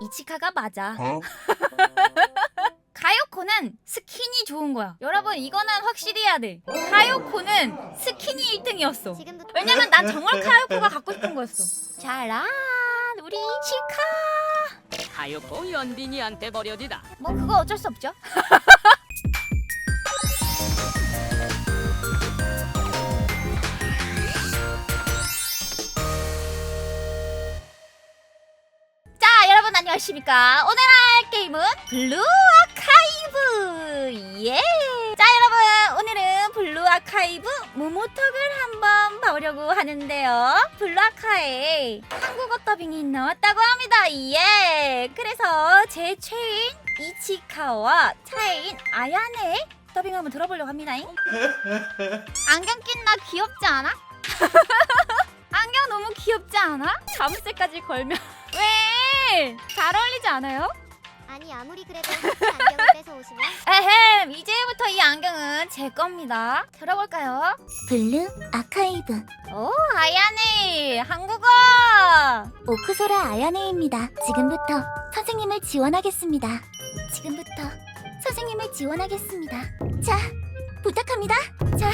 이치카가 맞아. 어? 가요코는 스킨이 좋은 거야. 여러분 이거는 확실히 해야 돼. 가요코는 스킨이 1등이었어. 지금부터 왜냐면 난 정말 가요코가 갖고 싶은 거였어. 잘라 우리 치카. 가요코 연빈이한테 버려지다. 뭐 그거 어쩔 수 없죠. 안녕하십니까 오늘 할 게임은 블루 아카이브 예. 자 여러분 오늘은 블루 아카이브 모모톡을 한번 봐보려고 하는데요 블루 아카에 한국어 더빙이 나왔다고 합니다 예. 그래서 제 최인 이치카와 차인 아야네 더빙 한번 들어보려고 합니다 안경 낀 나 귀엽지 않아? 안경 너무 귀엽지 않아? 자물쇠까지 걸면 왜? 잘 어울리지 않아요? 아니 아무리 그래도 안경을 뺏어 오시면 에헴 이제부터 이 안경은 제 겁니다 들어볼까요? 블루 아카이브 오 아야네 한국어 오크소라 아야네입니다. 지금부터 선생님을 지원하겠습니다. 지금부터 선생님을 지원하겠습니다. 자, 부탁합니다. 자,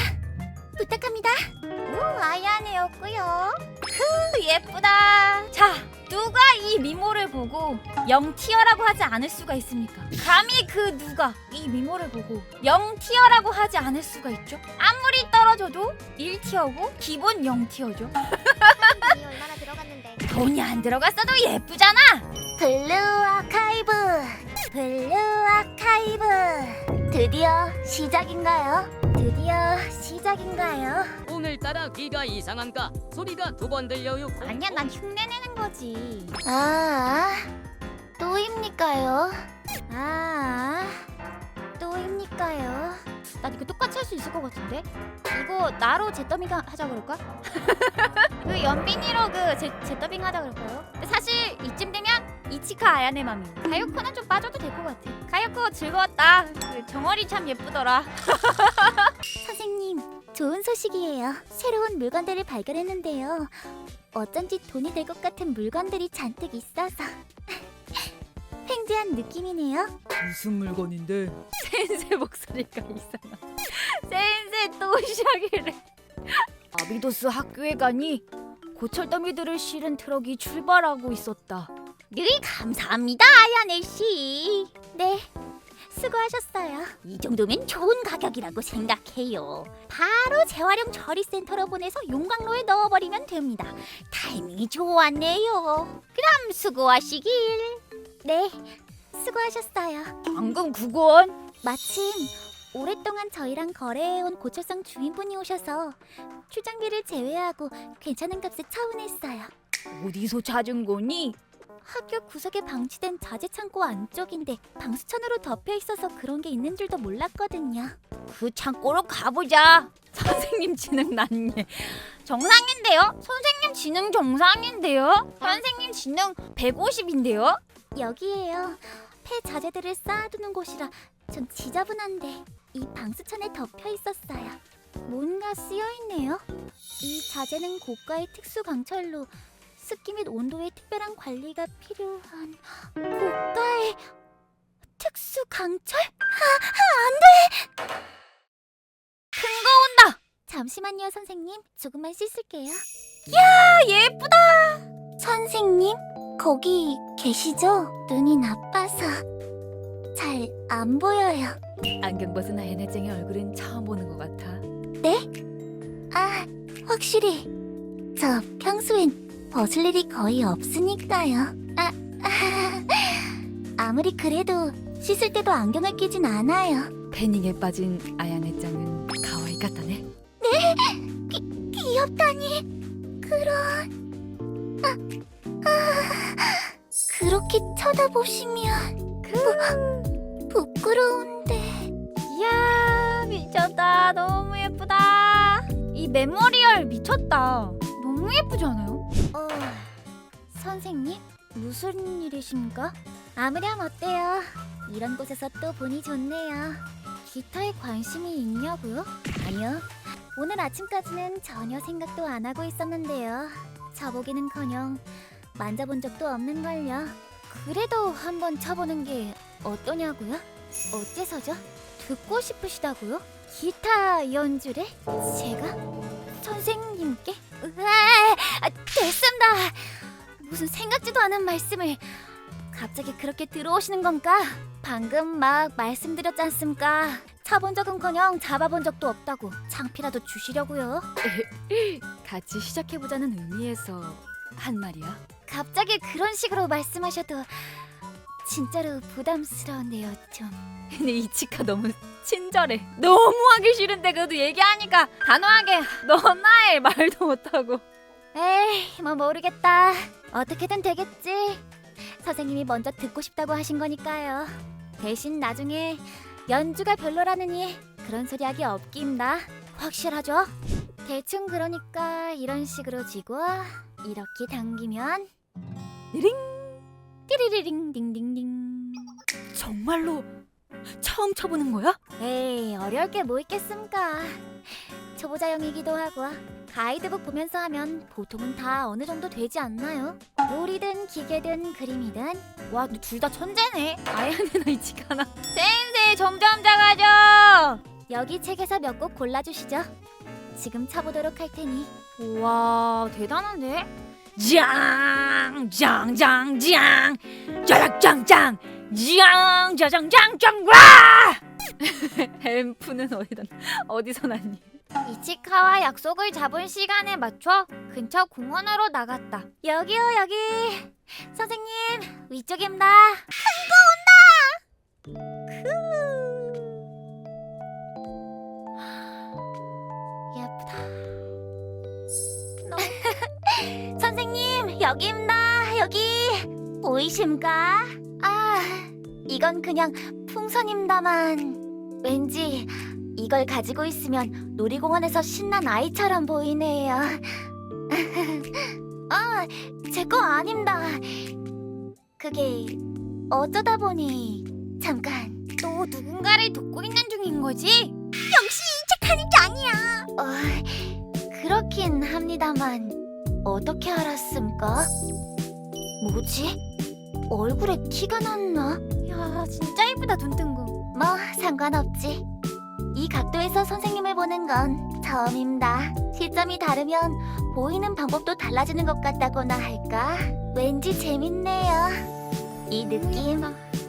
부탁합니다. 오 아야네였고요 크 예쁘다 자 누가 이 미모를 보고 영티어라고 하지 않을 수가 있습니까? 감히 그 누가 이 미모를 보고 영티어라고 하지 않을 수가 있죠? 아무리 떨어져도 1티어고 기본 0티어죠 돈이 얼마나 들어갔는데 돈이 안 들어갔어도 예쁘잖아 블루 아카이브, 블루 아카이브. 드디어 시작인가요? 드디어 시작인가요? 오늘따라 귀가 이상한가? 소리가 두 번 들려요. 아니야 난 흉내 내는 거지 아, 또입니까요? 아, 또입니까요? 난 이거 똑같이 할 수 있을 것 같은데 이거 나로 재더빙 하자 그럴까? 그 연빈이로 그 재, 재더빙 하자 그럴까요? 근데 사실 이쯤 되면 이치카 아야네 맘이 가요코는 좀 빠져도 될 것 같아 가요코 즐거웠다 그 정월이 참 예쁘더라 선생님, 좋은 소식이에요. 새로운 물건들을 발견했는데요. 어쩐지 돈이 될 것 같은 물건들이 잔뜩 있어서 횡재한 느낌이네요. 무슨 물건인데? 센세 목소리가 이상하 센세 또 시작이래 아비도스 학교에 가니 고철 더미들을 실은 트럭이 출발하고 있었다 늘 감사합니다 아야네 씨 네, 수고하셨어요. 이 정도면 좋은 가격이라고 생각해요. 바로 재활용 처리센터로 보내서 용광로에 넣어버리면 됩니다. 타이밍이 좋았네요. 그럼 수고하시길. 네, 수고하셨어요. 방금 그건 마침 오랫동안 저희랑 거래해온 고철성 주인분이 오셔서 출장비를 제외하고 괜찮은 값에 처분했어요. 어디서 찾은 거니? 학교 구석에 방치된 자재 창고 안쪽인데 방수천으로 덮여 있어서 그런 게 있는 줄도 몰랐거든요. 그 창고로 가보자. 선생님 지능 낮네. 정상인데요? 선생님 지능 정상인데요? 선생님 지능 150인데요? 여기에요. 폐 자재들을 쌓아두는 곳이라 좀 지저분한데 이 방수천에 덮여 있었어요. 뭔가 쓰여 있네요. 이 자재는 고가의 특수 강철로 습기 및 온도의 특별한 관리가 필요한 고가의 특수 강철? 아, 안 돼! 큰거 온다. 잠시만요, 선생님. 조금만 씻을게요. 아, 예쁘다. 선생님, 거기 계시죠? 눈이 나빠서 잘 안 보여요. 안경 벗은 아야네쟁의 얼굴은 처음 보는 것 같아. 아, 확실히 저 평소엔 벗을 일이 거의 없으니까요. 아, 아, 무리 그래도 씻을 때도 안경을 끼진 않아요. 패닝에 빠진 아야네짱은 가와이 같다네. 귀엽다니 그런 아, 아, 그렇게 쳐다보시면 부, 부끄러운데 이야 미쳤다 너무 예쁘다 이 메모리얼 미쳤다 너무 예쁘지 않아요? 어, 선생님 무슨 일이십니까? 아무렴 어때요? 이런 곳에서 또 보니 좋네요. 기타에 관심이 있냐고요? 아니요. 오늘 아침까지는 전혀 생각도 안 하고 있었는데요. 저보기는커녕 만져본 적도 없는걸요. 그래도 한번 쳐보는 게 어떠냐고요? 어째서죠? 듣고 싶으시다고요? 기타 연주를? 제가? 선생님께? 으아, 아, 됐습니다. 무슨 생각지도 않은 말씀을 갑자기 그렇게 들어오시는 건가? 방금 막 말씀드렸지 않습니까? 차본 적은커녕 잡아본 적도 없다고 창피라도 주시려고요. 같이 시작해보자는 의미에서 한 말이야. 갑자기 그런 식으로 말씀하셔도 진짜로 부담스러운데요, 좀. 근데 이치카 너무 친절해. 너무 하기 싫은데 그래도 얘기하니까 단호하게 넌 나의 말도 못하고. 에이, 뭐 모르겠다. 어떻게든 되겠지. 선생님이 먼저 듣고 싶다고 하신 거니까요. 대신 나중에 연주가 별로라느니 그런 소리 하기 없기입니다. 확실하죠? 대충 그러니까 이런 식으로 쥐고 이렇게 당기면 링 띠리리링 딩딩딩 정말로 처음 쳐보는 거야? 에이 어려울 게 뭐 있겠습니까 초보자용이기도 하고 가이드북 보면서 하면 보통은 다 어느 정도 되지 않나요? 요리든 기계든 그림이든 와, 둘다 천재네. 아야네나 이치카나. 센세 점점 작아져. 여기 책에서 몇 곡 골라주시죠 지금 쳐보도록 할 테니 와, 대단한데? 짱, 짱, 짱, 짱, 짜장짱, 짱, 짱, 짜장 짱, 짱, 와! 햄프는 어디다 어디서 났니? 이치카와 약속을 잡은 시간에 맞춰 근처 공원으로 나갔다. 여기요 여기. 선생님 위쪽입니다. 흥고 여기입니다 여기 보이십니까? 아 이건 그냥 풍선입니다만 왠지 이걸 가지고 있으면 놀이공원에서 신난 아이처럼 보이네요. 아, 제 거 아닙니다. 그게 어쩌다 보니 잠깐 또 누군가를 돕고 있는 중인 거지? 역시 착하는 게 아니야. 어, 그렇긴 합니다만 어떻게 알았습니까? 뭐지? 얼굴에 티가 났나? 야, 진짜 이쁘다 눈뜬거. 뭐 상관없지. 이 각도에서 선생님을 보는 건 처음입니다. 시점이 다르면 보이는 방법도 달라지는 것 같다고나 할까? 왠지 재밌네요. 이 느낌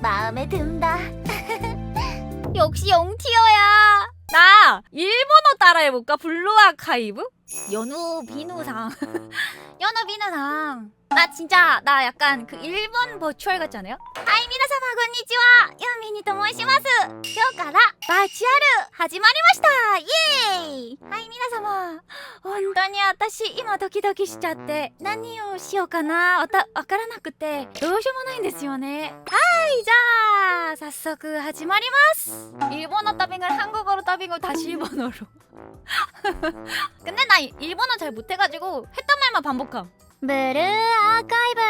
마음에 든다. 역시 영티어야. 나 일본어 따라해볼까? 블루 아카이브? 연우 비누상. 연우 비누상. 나 진짜 나 약간 그 일본 버추얼 같지 않아요? 하이 미나사마 건니치와 연민이 토모시마스. 今日からバチュアル始まりましたイエーイはい皆様本当に私今ドキドキしちゃって何をしようかなわたわからなくてどうしようもないんですよねはいじゃあ早速始まります일본어 더빙을 한국어로 더빙을 다시 일본어로 근데 나 일본어 잘 못해가지고 했던 말만 반복함. 브루 아카이브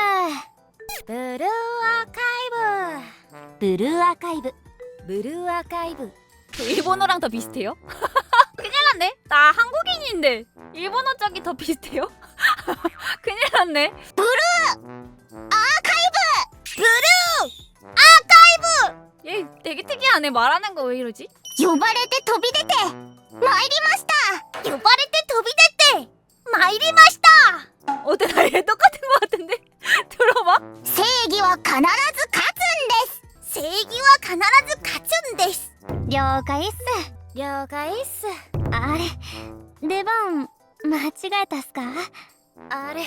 브루 아카이브 브루 아카이브 브루 아카이브 그 일본어랑 더 비슷해요? 큰일 났네. 나 한국인인데 일본어 쪽이 더 비슷해요? 큰일 났네. 브루 아카이브 브루 아카이브. 얘 되게 특이하네. 말하는 거 왜 이러지? 呼ばれて飛び出て参りました呼ばれて飛び出て参りました 어때 나얘 똑같은 거 같은데? 들어봐 正義は必ず勝つんです正義は必ず勝つんです了解っす了解っすあれ出番間違えたっすかあれ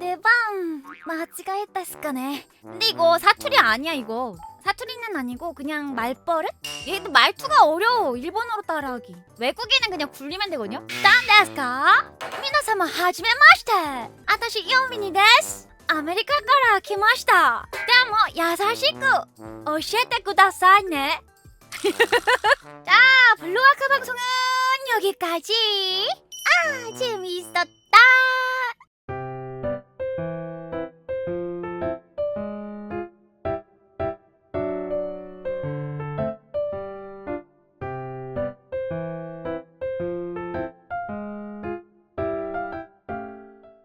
出番間違えたっすかね 근데 이거 사투리 아니야 이거 사투리는 아니고 그냥 말버릇? 얘도 말투가 어려워 일본어로 따라하기 외국인은 그냥 굴리면 되거든요 딴데스까? 미나사마 하지메마시테 아타시 요미니 데스 아메리카 から来ましたでも優しく教えてくださいね 자 블루아크 방송은 여기까지 아 재미있었다